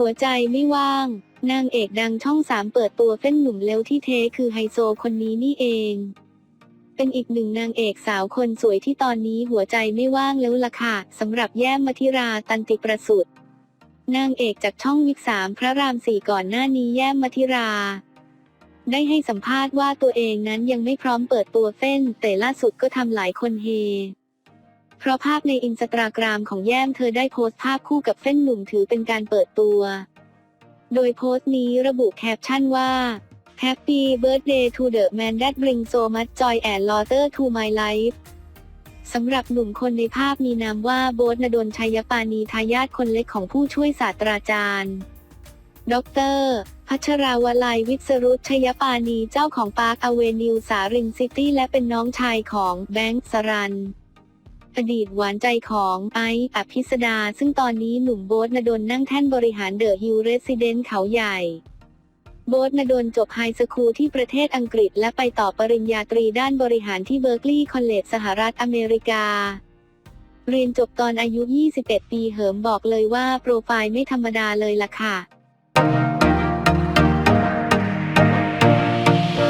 หัวใจไม่ว่าง นางเอกดังช่องสามเปิดตัวเฟ้นหนุ่มเร็วที่เทคือไฮโซคนนี้นี่เอง เป็นอีกหนึ่งนางเอกสาวคนสวยที่ตอนนี้หัวใจไม่ว่างแล้วล่ะค่ะสำหรับแย้มมัธิราตันติประสุทธิ์นางเอกจากช่องวิกสามพระรามสี่ก่อนหน้านี้แย้มมัธิรา ได้ให้สัมภาษณ์ว่าตัวเองนั้นยังไม่พร้อมเปิดตัวเฟ้น แต่ล่าสุดก็ทำหลายคนเฮ เพราะภาพในอินสตาแกรมของแย้มเธอได้โพสต์ภาพคู่กับเฟ้นหนุ่มถือเป็นการเปิดตัว โดยโพสต์นี้ระบุแคปชั่นว่า Happy birthday to the man that brings so much joy and laughter to my life สำหรับหนุ่มคนในภาพมีนามว่าโบ๊ทนดลชัยปานีทายาทคนเล็กของผู้ช่วยศาสตราจารย์ ดร พัชราวลัยวิศรุชยปานีเจ้าของปาร์คอเวนิวสารินซิตี้และเป็นน้องชายของแบงค์สรัน อดีตหวานใจของไอซ์อภิสดา ซึ่งตอนนี้หนุ่มโบ๊ทนดลนั่งแท่นบริหารเดอะฮิลเรสซิเดนต์เขาใหญ่ โบ๊ทนดลจบไฮสคูลที่ประเทศอังกฤษและไปต่อปริญญาตรีด้านบริหารที่เบอร์กลีย์คอลเลจสหรัฐอเมริกา เรียนจบตอนอายุ 21 ปีเหิมบอกเลยว่าโปรไฟล์ไม่ธรรมดาเลยล่ะค่ะ